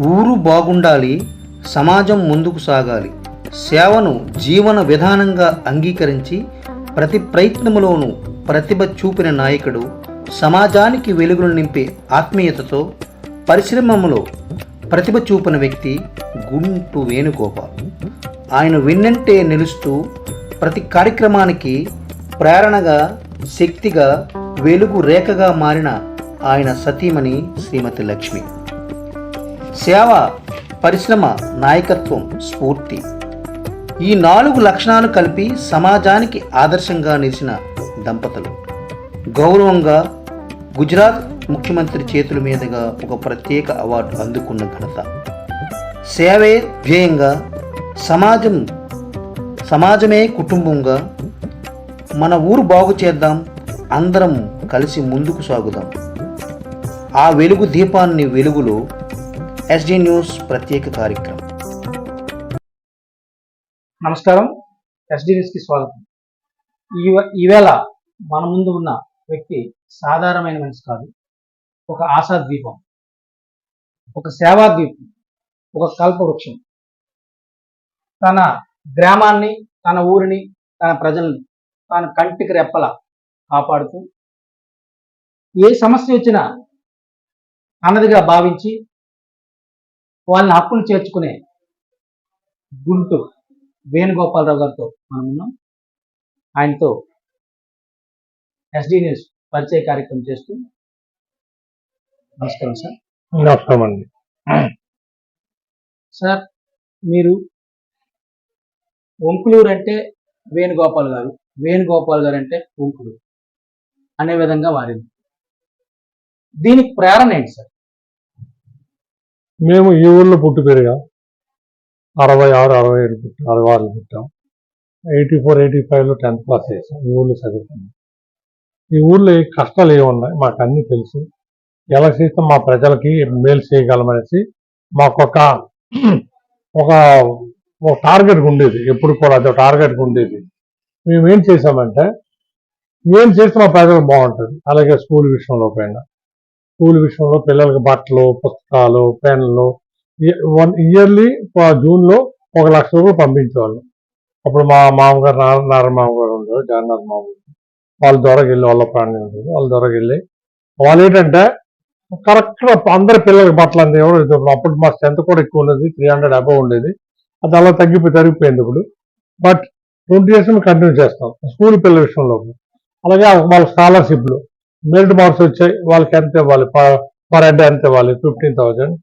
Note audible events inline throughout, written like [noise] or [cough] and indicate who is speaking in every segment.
Speaker 1: ఊరు బాగుండాలి సమాజం ముందుకు సాగాలి. సేవను జీవన విధానంగా అంగీకరించి ప్రతి ప్రయత్నములోనూ ప్రతిభ చూపిన నాయకుడు సమాజానికి వెలుగులు నింపే ఆత్మీయతతో పరిశ్రమలో ప్రతిభ చూపిన వ్యక్తి గుంటు వేణుగోపాల్. ఆయన వెన్నంటే నిలుస్తూ ప్రతి కార్యక్రమానికి ప్రేరణగా శక్తిగా వెలుగు రేఖగా మారిన ఆయన సతీమణి శ్రీమతి లక్ష్మి. సేవ పరిశ్రమ నాయకత్వం స్ఫూర్తి. ఈ నాలుగు లక్షణాలు కలిపి సమాజానికి ఆదర్శంగా నిలిచిన దంపతులు. గౌరవంగా గుజరాత్ ముఖ్యమంత్రి చేతుల మీదుగా ఒక ప్రత్యేక అవార్డు అందుకున్న ఘనత. సేవే ధ్యేయంగా సమాజం సమాజమే కుటుంబంగా మన ఊరు బాగు చేద్దాం అందరం కలిసి ముందుకు సాగుదాం. ఆ వెలుగు దీపాన్ని వెలుగులో ఎస్డి న్యూస్ ప్రత్యేక కార్యక్రమం.
Speaker 2: నమస్కారం. ఎస్డి న్యూస్కి స్వాగతం. ఈవేళ మన ముందు ఉన్న వ్యక్తి సాధారణమైన మనిషి కాదు. ఒక ఆశా ద్వీపం ఒక సేవా ద్వీపం ఒక కల్పవృక్షం. తన గ్రామాన్ని తన ఊరిని తన ప్రజల్ని తన కంటికి రెప్పల కాపాడుతూ ఏ సమస్య వచ్చినా అన్నదిగా భావించి వాళ్ళని హక్కులు చేర్చుకునే గుంటూరు వేణుగోపాలరావు గారితో మనం ఉన్నాం. ఆయనతో ఎస్డి న్యూస్ పరిచయ కార్యక్రమం చేస్తూ నమస్కారం సార్.
Speaker 3: నమస్కారం అండి.
Speaker 2: సార్ మీరు ఒంకులూరు అంటే వేణుగోపాల్ గారు వేణుగోపాల్ గారు అంటే ఒంకులూరు అనే విధంగా వారింది. దీనికి ప్రేరణ ఏంటి సార్?
Speaker 3: మేము ఈ ఊళ్ళో పుట్టి పెరిగాం. అరవై ఆరు అరవై ఏడు పుట్టాం అరవై ఆరులో పుట్టాం. ఎయిటీ ఫోర్ ఎయిటీ ఫైవ్లో టెన్త్ క్లాస్ చేసాం ఈ ఊళ్ళో చదువుకున్నాం. ఈ ఊళ్ళో కష్టాలు ఏమున్నాయి మాకు అన్నీ తెలుసు. ఎలా చేస్తే మా ప్రజలకి మేలు చేయగలమనేసి మాకు ఒక [clears throat] ఒక ఒక టార్గెట్ ఉండేది. ఎప్పుడు కూడా అదే టార్గెట్ ఉండేది. మేము ఏం చేసామంటే ఏం చేస్తే మా ప్రజలకు బాగుంటుంది. అలాగే స్కూల్ విషయంలో పైన. స్కూల్ విషయంలో పిల్లలకి బట్టలు పుస్తకాలు పెన్లు వన్ ఇయర్లీ జూన్లో ఒక లక్ష రూపాయలు పంపించేవాళ్ళు. అప్పుడు మా మామగారు నారా నారాయణ మామగారు ఉండేవారు జగన్నాథ్ మామగారు వాళ్ళ ద్వారా వెళ్ళి వాళ్ళ ప్రాణం ఉండేది వాళ్ళ దొరకెళ్ళి వెళ్ళి వాళ్ళు ఏంటంటే కరెక్ట్ అందరి పిల్లలకి బట్టలు అంది అప్పుడు మా స్ట్రెంత్ కూడా ఎక్కువ ఉండేది త్రీ హండ్రెడ్ అబవ్ ఉండేది. అది అలా తగ్గిపోయి తరిగిపోయింది ఇప్పుడు. బట్ ట్వంటీ ఇయర్స్ కంటిన్యూ చేస్తాం స్కూల్ పిల్లల విషయంలో. అలాగే వాళ్ళ స్కాలర్షిప్లు. మెరిట్ మార్క్స్ వచ్చాయి. వాళ్ళకి ఎంత ఇవ్వాలి? పర్ హెడ్ ఎంత ఇవ్వాలి? Fifteen thousand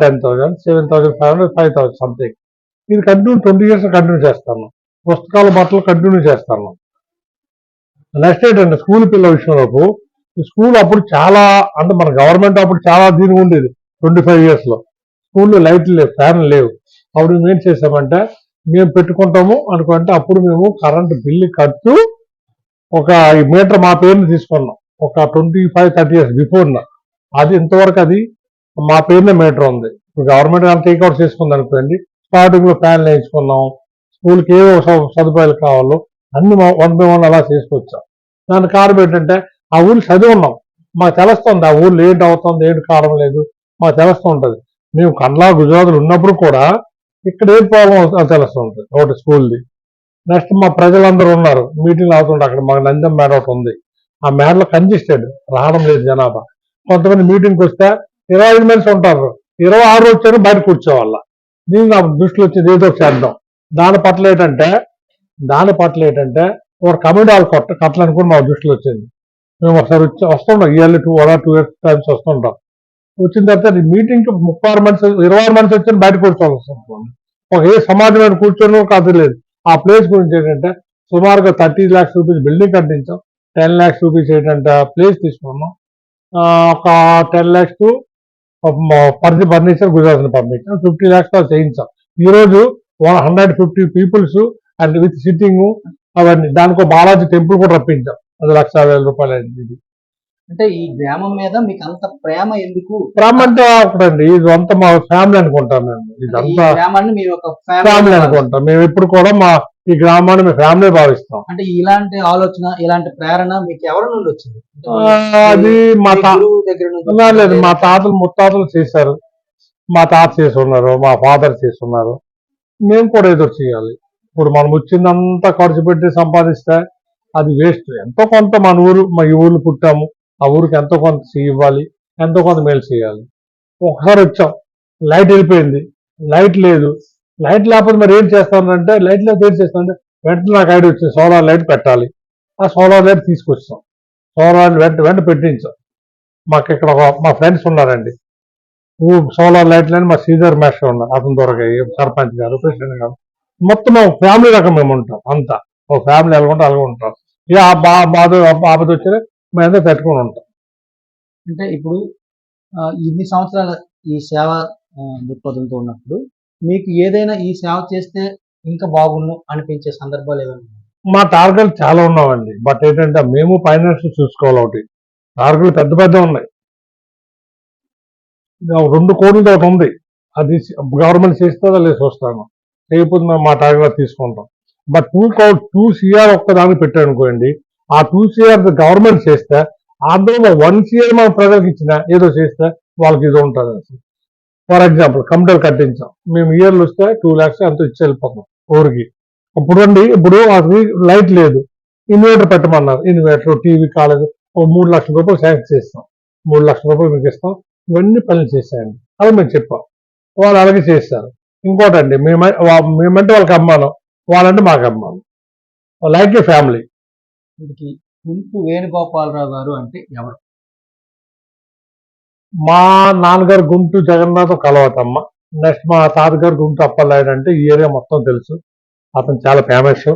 Speaker 3: ten thousand seven thousand five hundred five thousand something. ఇది కంటిన్యూ ట్వంటీ ఇయర్స్ కంటిన్యూ చేస్తాను పుస్తకాల బట్టలు కంటిన్యూ చేస్తాను నెక్స్ట్ ఏంటంటే స్కూల్ పిల్లల విషయంలో స్కూల్ అప్పుడు చాలా అంటే మన గవర్నమెంట్ అప్పుడు చాలా దీని ఉండేది. ట్వంటీ ఫైవ్ ఇయర్స్లో. స్కూల్లో లైట్లు లేవు ఫ్యాన్లు లేవు. అప్పుడు మేము ఏం చేసామంటే మేము పెట్టుకుంటాము అనుకుంటే అప్పుడు మేము కరెంట్ బిల్లు కడుతూ ఒక మీటర్ మా పేరుని తీసుకున్నాం. ఒక twenty five thirty years before అది ఇంతవరకు అది మా పేరునే మీటర్ ఉంది. గవర్నమెంట్ అంతా టేక్అవుట్ చేసుకుంది అనుకోండి స్టార్టింగ్లో ఫ్యాన్లు వేయించుకున్నాం స్కూల్కి ఏవో సదుపాయాలు కావాలో అన్ని వన్ బై వన్ అలా చేసుకొచ్చాం. దాని కారణం ఏంటంటే ఆ ఊరు చదివి ఉన్నాం మాకు తెలుస్తుంది ఆ ఊర్లో ఏంటి అవుతుంది ఏంటి కారణం లేదు మాకు తెలుస్తూ ఉంటుంది. మేము కండ్లా గుజరాత్లో ఉన్నప్పుడు కూడా ఇక్కడ ఏం ప్రాబ్లం అవుతుందో తెలుస్తుంది ఒకటి స్కూల్ది నెక్స్ట్ మా ప్రజలందరూ ఉన్నారు మీటింగ్ అవుతుంటే అక్కడ మాకు నందం మేడ ఒకటి ఉంది ఆ మేడలో కంజెస్టెడ్ రావడం లేదు జనాభా. కొంతమంది మీటింగ్కి వస్తే ఇరవై ఐదు మంది ఉంటారు. ఇరవై ఆరు వచ్చారు బయట కూర్చోవాల? దీన్ని నాకు దృష్టిలో వచ్చేది ఏదో చేద్దాం. దాని పట్ల ఏంటంటే దాని పట్ల ఏంటంటే ఒక కమిటీ వాళ్ళు కొట్ట కట్టాలనుకుని మా దృష్టిలో వచ్చింది. మేము ఒకసారి వచ్చి వస్తుంటాం. Yearly two one two years times వస్తుంటాం. వచ్చిన తర్వాత మీటింగ్కి ముప్పై ఆరు మనిషి ఇరవై ఆరు మనిషి వచ్చి బయట కూర్చోవాల్సి ఒక ఏ సమాజం కూర్చొని కాదు లేదు. ఆ ప్లేస్ గురించి ఏంటంటే సుమారుగా థర్టీ ల్యాక్స్ రూపీస్ బిల్డింగ్ కట్టించాం. టెన్ ల్యాక్స్ రూపీస్ ఏంటంటే ప్లేస్ తీసుకున్నాం ఆ, ఒక టెన్ ల్యాక్స్ పరిధి ఫర్నిచర్ గుజరాత్ పంపించాం. ఫిఫ్టీ ల్యాక్స్తో చేయించాం. ఈ రోజు one hundred fifty peoples and with sitting అవన్నీ దానికి బాలాజీ టెంపుల్ కూడా రప్పించాం. అది లక్ష వేల రూపాయలు అయింది ఇది.
Speaker 2: అంటే ఈ గ్రామం మీద మీకు అంత ప్రేమ ఎందుకు?
Speaker 3: ప్రేమ అంటే ఒకటండి ఇది అంతా మా ఫ్యామిలీ అనుకుంటాం మేము. ఇదంతా ఫ్యామిలీ అనుకుంటాం. మేము ఇప్పుడు కూడా మా ఈ గ్రామాన్ని మేము ఫ్యామిలీ భావిస్తాం.
Speaker 2: అంటే ఇలాంటి ఆలోచన ఇలాంటి ప్రేరణ మీకు ఎవరి నుండి వచ్చింది?
Speaker 3: అది మా తా లేదు మా తాతలు ముత్తాతలు చేశారు. మా తాత చేసి ఉన్నారు మా ఫాదర్ చేసి ఉన్నారు మేము కూడా ఎదురు చేయాలి. ఇప్పుడు మనం వచ్చిందంతా ఖర్చు పెట్టి సంపాదిస్తే అది వేస్ట్. ఎంతో కొంత మన ఊరు మా ఈ ఊర్లో పుట్టాము. ఆ ఊరికి ఎంతో కొంత ఇవ్వాలి ఎంతో కొంత మేలు చేయాలి. ఒకసారి వచ్చాం. లైట్ వెళ్ళిపోయింది. లైట్ లేదు. లైట్ లేకపోతే మరి ఏం చేస్తానంటే లైట్ లేకపోతే ఏం చేస్తానంటే వెంటనే నాకు ఐడి వచ్చింది సోలార్ లైట్ పెట్టాలి. ఆ సోలార్ లైట్ తీసుకొచ్చాం. సోలార్ వెంట వెంట పెట్టించాం. మాకు ఇక్కడ ఒక మా ఫ్రెండ్స్ ఉన్నారండి. ఊ సోలార్ లైట్ లేని మా శ్రీధర్ మేస్టర్ ఉన్నారు అతని దొరకాయి సర్పంచ్ గారు ప్రెసిడెంట్ గారు. మొత్తం ఫ్యామిలీ రకం మేము ఉంటాం అంతా. ఓ ఫ్యామిలీ ఎలాగుంటే అలాగే ఉంటాం. ఇక ఆ బా బాధ ఆపద వచ్చినా మేము అంతా పెట్టుకుని ఉంటాం.
Speaker 2: అంటే ఇప్పుడు ఇన్ని సంవత్సరాల ఈ సేవ దృక్పథంతో ఉన్నప్పుడు మీకు ఏదైనా ఈ సేవ చేస్తే ఇంకా బాగుండు అనిపించే సందర్భాలు ఏమైనా
Speaker 3: మా టార్గెట్ చాలా ఉన్నామండి బట్ ఏంటంటే మేము ఫైనాన్స్ చూసుకోవాలి ఒకటి. టార్గెట్లు పెద్ద పెద్ద ఉన్నాయి. రెండు కోట్లది ఒకటి ఉంది. అది గవర్నమెంట్ చేస్తుందా లేదు చూస్తాను. చేయకపోతే మేము మా టార్గెట్ తీసుకుంటాం. బట్ టూ కౌ టూ సిఆర్ ఒక్కదాన్ని పెట్టానుకోండి ఆ టూ సిఆర్ గవర్నమెంట్ చేస్తే అందులో వన్ సిఆర్ మన ప్రజలకు ఇచ్చిన ఏదో చేస్తే వాళ్ళకి ఇది ఉంటుంది. ఫర్ ఎగ్జాంపుల్ కంప్యూటర్ కట్టించాం. మేము ఇయర్లు వస్తే టూ ల్యాక్స్ అంత ఇచ్చి వెళ్ళిపోతాం ఊరికి. అప్పుడు అండి ఇప్పుడు అది లైట్ లేదు. ఇన్వర్టర్ పెట్టమన్నారు. ఇన్వర్టర్ టీవీ కాలేదు ఓ మూడు లక్షల రూపాయలు శాంక్షన్ చేస్తాం. మూడు లక్షల రూపాయలు మీకు ఇస్తాం. ఇవన్నీ పనులు చేశాయండి. అది మేము చెప్పాం. వాళ్ళు అలాగే చేస్తారు ఇంకోటండి మేము మేమంటే వాళ్ళకి అమ్మాను. వాళ్ళంటే మాకు అమ్మాను. Like a family.
Speaker 2: వీటికి వేణుగోపాలరావు గారు అంటే ఎవరు?
Speaker 3: మా నాన్నగారు గుంటూ జగన్నాథ్ కలవటమ్మ నెక్స్ట్ మా తాతగారు గుంటూ అప్పలనాయుడు అంటే ఈ ఏరియా మొత్తం తెలుసు. అతను చాలా ఫేమస్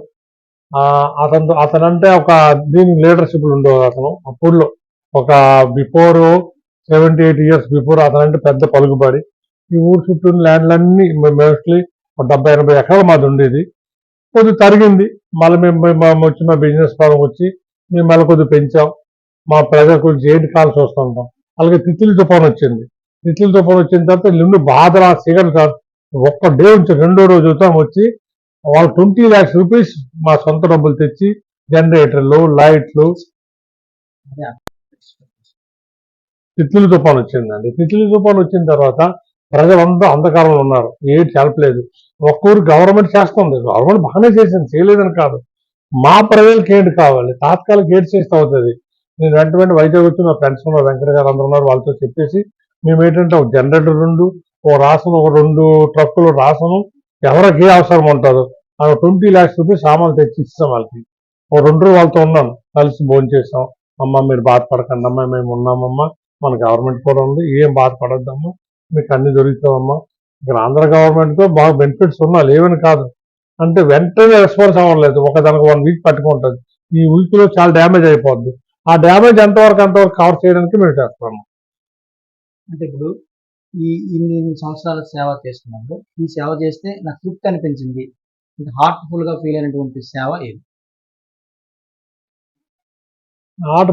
Speaker 3: అతను అతనంటే ఒక దీని లీడర్షిప్ ఉండేవాడు అతను. అప్పుడులో ఒక before seventy eight years before అతనంటే పెద్ద పలుకుబడి. ఈ ఊరు చుట్టూ ల్యాండ్లన్నీ మోస్ట్లీ ఒక డెబ్బై ఎనభై ఎకరాల మాది ఉండేది. కొద్దిగా తరిగింది. మళ్ళీ మేము వచ్చి మా బిజినెస్ పరం వచ్చి మేము మళ్ళీ కొద్దిగా పెంచాం. మా ప్రజలకు గురించి కాల్స్ కాల్సి వస్తుంటాం. అలాగే తిత్లీ తుఫాన్ వచ్చింది. తిత్లీ తుఫాన్ వచ్చిన తర్వాత నిండు బాధల సిగన్ సార్. ఒక్క డే నుంచి రెండో రోజు ఉదయం వచ్చి వాళ్ళు ట్వంటీ ల్యాక్స్ రూపీస్ మా సొంత డబ్బులు తెచ్చి జనరేటర్లు లైట్లు. తిత్లీ తుఫాన్ వచ్చిందండి. తిత్లీ తుఫాన్ వచ్చిన తర్వాత ప్రజలందరూ అంధకారంలో ఉన్నారు. ఏది చెప్పలేదు. ఒక్కరు గవర్నమెంట్ చేస్తుంది. గవర్నమెంట్ బాగానే చేసింది. చేయలేదని కాదు. మా ప్రజలకి ఏంటి కావాలి? తాత్కాలిక ఏది చేస్తే అవుతుంది? నేను వెంట వెంట వైజాగ్ వచ్చి మా ఫ్రెండ్స్ ఉన్నారు వెంకట గారు అందరూ ఉన్నారు వాళ్ళతో చెప్పేసి మేము ఏంటంటే ఒక జనరేటర్ రెండు ఓ రాసను ఒక రెండు ట్రక్కులు రాసను ఎవరికి ఏ అవసరం ఉంటారు ఆ ట్వంటీ ల్యాక్స్ రూపీస్ సామాన్లు తెచ్చి ఇస్తాం వాళ్ళకి. ఓ రెండు వాళ్ళతో ఉన్నాను కలిసి భోజనం చేస్తాం. అమ్మ మీరు బాధపడకండి అమ్మా మేము ఉన్నామమ్మా మన గవర్నమెంట్ కూడా ఉంది ఏం బాధపడద్దమ్మా మీకు అన్ని దొరుకుతామమ్మా ఇక్కడ ఆంధ్ర గవర్నమెంట్తో బాగా బెనిఫిట్స్ ఉన్నా లేవని కాదు. అంటే వెంటనే రెస్పాన్స్ అవ్వలేదు ఒక దానికి వన్ వీక్ పట్టుకుంటుంది. ఈ వీక్లో చాలా డ్యామేజ్ అయిపోద్ది. ఆ డ్యామేజ్ ఎంతవరకు అంతవరకు కవర్ చేయడానికి మేము చేస్తాము.
Speaker 2: అంటే ఇప్పుడు ఈ ఇన్ని సంవత్సరాల సేవ చేస్తున్నప్పుడు ఈ సేవ చేస్తే నాకు తృప్తి అనిపించింది. అంటే హార్ట్ఫుల్గా ఫీల్ అయినటువంటి సేవ ఏది?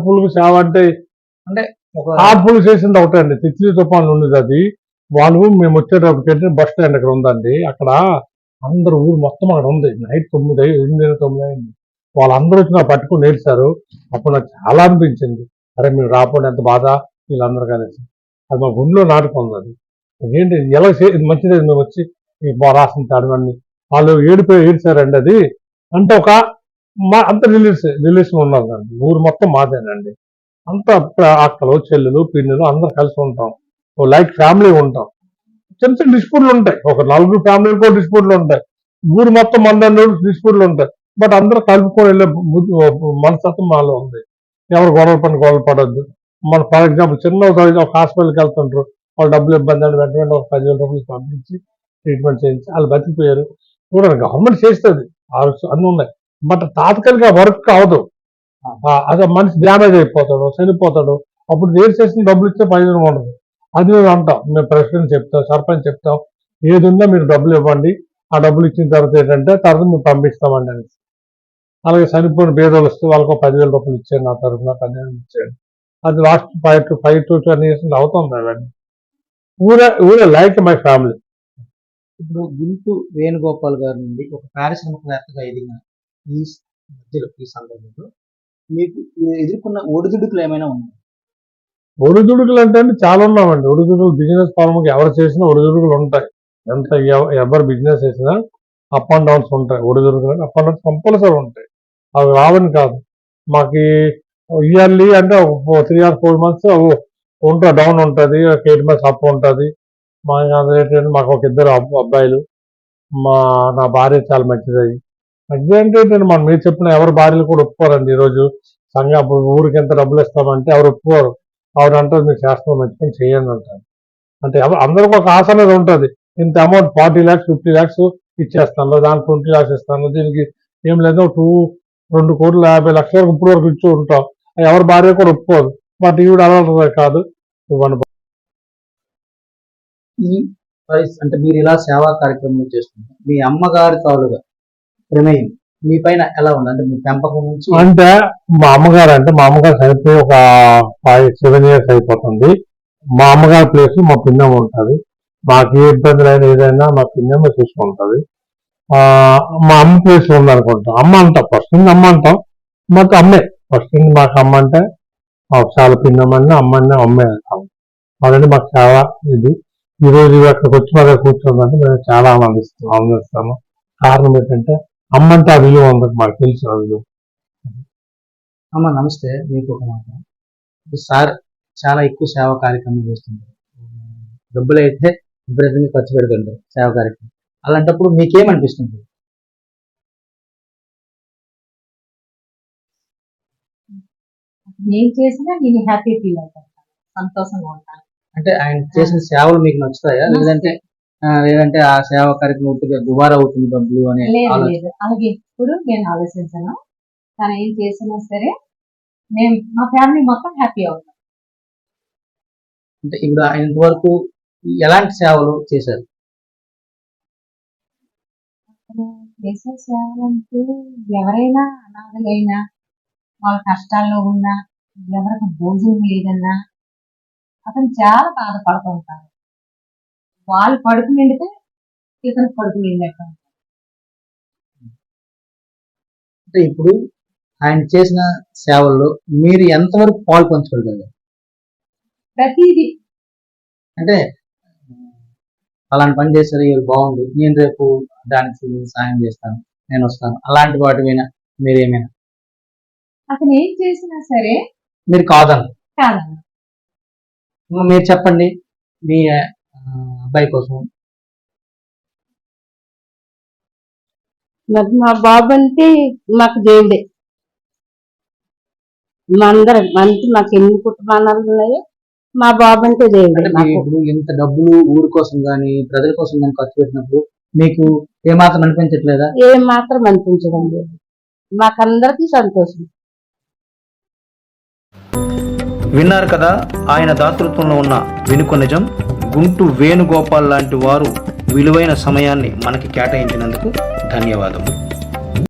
Speaker 3: పులుగు సేవ అంటే
Speaker 2: ఒక
Speaker 3: ఆట పులుగు చేసింది ఒకటే అండి. తిత్లీ తుఫాన్లు ఉండేది అది. వాళ్ళు మేము వచ్చేటప్పటికి బస్ స్టాండ్ అక్కడ ఉందండి. అక్కడ అందరు ఊరు మొత్తం అక్కడ ఉంది. నైట్ తొమ్మిది ఎనిమిది తొమ్మిది అయింది వాళ్ళందరూ వచ్చి నా పట్టుకుని నేర్చారు. అప్పుడు నాకు చాలా అనిపించింది. అరే మీరు రాకుండా ఎంత బాధ? వీళ్ళందరూ కలిసి. అది మా గుండెలో నాటుకుంది అది ఏంటి ఎలా ఇది మంచిది మేము వచ్చి రాసిన చదవండి వాళ్ళు ఏడిపోయి ఏడిచారండి అది. అంటే ఒక మా అంత రిలీజ్ రిలీజ్ ఉన్నదండి ఊరు మొత్తం మాదేనండి. అంత అక్కలు చెల్లెలు పిన్నులు అందరు కలిసి ఉంటాం. ఓ లైక్ ఫ్యామిలీ ఉంటాం. చిన్న చిన్న డిస్ప్యూట్లు ఉంటాయి. ఒక నలుగురు ఫ్యామిలీలకు డిస్ప్యూట్లు ఉంటాయి. ఊరు మొత్తం మంది డిస్ప్యూట్లు ఉంటాయి. బట్ అందరూ కలుపుకొని వెళ్ళే మనస్తత్వం మాలో ఉంది. ఎవరు గొడవలు పని గొడవలు పడద్దు. మన ఫర్ ఎగ్జాంపుల్ చిన్న ఒక- హాస్పిటల్కి వెళ్తుంటారు వాళ్ళు డబ్బులు ఇబ్బంది అని వెంట వెంటనే ఒక పదివేల రూపాయలు పంపించి ట్రీట్మెంట్ చేయించి వాళ్ళు బతికిపోయారు. చూడండి గవర్నమెంట్ చేస్తుంది. ఆరోగ్య- అన్నీ ఉన్నాయి. బట్ తాత్కాలిక వర్క్ అవదు అదే మనిషి డ్యామేజ్ అయిపోతాడు చనిపోతాడు. అప్పుడు వేరు చేసిన డబ్బులు ఇస్తే ప్రయోజనం ఉండదు. అది మేము అంటాం. మేము ప్రెసిడెంట్ చెప్తాం సర్పంచ్ చెప్తాం. ఏది ఉందో మీరు డబ్బులు ఇవ్వండి. ఆ డబ్బులు ఇచ్చిన తర్వాత ఏంటంటే తర్వాత మేము పంపిస్తామండి అనేసి. అలాగే చనిపోయిన పేదోళ్ళు వస్తే వాళ్ళకు పదివేల రూపాయలు ఇచ్చాను నా తరఫున పదివేలు ఇచ్చాను అది last five to five to ten years అవుతుంది అవన్నీ. ఊరే ఊరే లైక్ మై ఫ్యామిలీ
Speaker 2: ఇప్పుడు గుంటూ వేణుగోపాల్ గారి నుండి ఒక పారిశ్రామికవేత్తగా ఎదిగిన ఈ మధ్యలో ఈ సందర్భంలో మీకు ఎదుర్కొన్న ఒడిదుడుకులు ఏమైనా ఉన్నాయి?
Speaker 3: ఒడిదుడుకులు అంటే అండి చాలా ఉన్నామండి. ఒడిదుడుకులు బిజినెస్ పరంగా ఎవరు చేసినా ఒడిదుడుకులు ఉంటాయి. ఎంత ఎవ- ఎవరు బిజినెస్ చేసినా అప్ అండ్ డౌన్స్ ఉంటాయి. ఒడిదుడుకులు అప్ అండ్ డౌన్స్ కంపల్సరీ ఉంటాయి. అవి రావని కాదు. మాకు ఇయర్లీ అంటే త్రీ ఆర్ ఫోర్ మంత్స్ ఉంటా డౌన్ ఉంటుంది ఎయిట్ మంత్స్ అప్ ఉంటుంది. మా ఏంటంటే మాకు ఒక ఇద్దరు అబ్బ- అబ్బాయిలు. మా నా భార్య చాలా మంచిది అదేంటి నేను మనం మీరు చెప్పిన ఎవరి భార్యలు కూడా ఒప్పుకోరండి ఈరోజు. సంఘం ఊరికి ఎంత డబ్బులు ఇస్తామంటే ఎవరు ఒప్పుకోరు. ఆవిడ అంటారు మీరు చేస్తాం మంచి పని చేయండి అంటారు. అంటే అందరికి ఒక ఆశ అనేది ఉంటుంది. ఇంత amount forty lakhs fifty lakhs ఇచ్చేస్తాను దానికి ట్వంటీ ల్యాక్స్ ఇస్తాను. దీనికి ఏం లేదు టూ రెండు కోట్ల యాభై లక్షల వరకు ఇప్పుడు వరకు ఇచ్చి ఉంటాం. ఎవరి భార్య కూడా ఒప్పుకోదు. బట్ ఈవిడ అలా కాదు. ఇవ్వను
Speaker 2: ఈ పరిస్థితి అంటే మీరు ఇలా సేవా కార్యక్రమం చేస్తుంటారు మీ అమ్మగారి తాలుగా ప్రమేయం మీ పైన ఎలా ఉంది? అంటే మీ పెంపకం నుంచి
Speaker 3: అంటే మా అమ్మగారు అంటే మా అమ్మగారు చనిపోయి ఒక ఫైవ్ సెవెన్ ఇయర్స్ అయిపోతుంది. మా అమ్మగారి ప్లేస్ మా పిన్నమ్మ ఉంటుంది. మాకు ఏ ఇబ్బందులు అయినా ఏదైనా మా పిన్నమ్మ చూసుకుంటుంది మా అమ్మ ప్లేస్ ఉంది అనుకుంటాం అమ్మ అంటాం ఫస్ట్ నుంచి అమ్మ అంటాం. మాకు అమ్మే. ఫస్ట్ నుంచి మాకు అమ్మ అంటే మాకు చాలా పిన్నమ్మని అమ్మని అమ్మే అంటాం. అదంటే మాకు చాలా ఇది. ఈ రోజు అక్కడికి వచ్చి మా కూర్చోందంటే మేము చాలా ఆనందిస్తాం ఆనందిస్తాము. కారణం ఏంటంటే అమ్మ అంటే ఆ విలువ ఉంది మాకు తెలుసు ఆ విలువ.
Speaker 2: అమ్మ నమస్తే. మీకు ఒక మాట. సార్ చాలా ఎక్కువ సేవా కార్యక్రమం చేస్తుంటారు. డబ్బులు అయితే విపరీతంగా ఖర్చు పెడుతుంటారు సేవా కార్యక్రమం. అలాంటప్పుడు మీకేమనిపిస్తుంది?
Speaker 4: నేను చేసినా నేను హ్యాపీ ఫీల్ అవుతాను. సంతోషంగా ఉంటాను.
Speaker 2: అంటే ఆయన చేసిన సేవలు మీకు నచ్చుతాయా? లేదంటే లేదంటే ఆ సేవా కార్యక్రమం ఉట్టిగా దుబారా అవుతుంది డబ్బులు అనే
Speaker 4: అలాగే ఎప్పుడు నేను ఆలోచించను. తను ఏం చేసినా సరే మేము మా ఫ్యామిలీ మొత్తం హ్యాపీ అవుతాం.
Speaker 2: అంటే ఇప్పుడు ఆయన ఇంతవరకు ఎలాంటి సేవలు చేశారు?
Speaker 4: చేసే సేవలంటే ఎవరైనా అనాథలైనా వాళ్ళ కష్టాల్లో ఉన్నా ఎవరికి భోజనం లేదన్నా అతను చాలా బాధపడుతూ ఉంటారు వాళ్ళు పడుకు నిండితే ఇతను పడుకు నిండినట్టు
Speaker 2: అంటే ఇప్పుడు ఆయన చేసిన సేవల్లో మీరు ఎంతవరకు పాలు పంచుకోగలిగారు?
Speaker 4: ప్రతిదీ.
Speaker 2: అంటే అలాంటి పని చేశారు ఇది బాగుంది. నేను రేపు దానికి సాయం చేస్తాను. నేను వస్తాను. అలాంటి వాటి మీద మీరేమైనా?
Speaker 4: అతను ఏం చేసినా సరే
Speaker 2: మీరు ఇంకా మీరు చెప్పండి. మీ అబ్బాయి కోసం.
Speaker 5: మరి మా బాబు అంటే మాకు దేవుడే. మా అందరం అంటే మాకు ఎన్ని కుటుంబాలు ఉన్నాయో మా బాబు అంటే
Speaker 2: అంటే
Speaker 5: దేవుడే
Speaker 2: ఇప్పుడు ఇంత డబ్బులు ఊరి కోసం కానీ ప్రజల కోసం కానీ ఖర్చు పెట్టినప్పుడు మీకు ఏమాత్రం అనిపించట్లేదా?
Speaker 5: ఏం మాత్రం అనిపించడం లేదు. మాకందరికీ సంతోషం.
Speaker 1: విన్నారు కదా ఆయన దాతృత్వంలో ఉన్న వెనుక నిజం గుంటు వేణుగోపాల్ లాంటి వారు విలువైన సమయాన్ని మనకి కేటాయించినందుకు ధన్యవాదములు.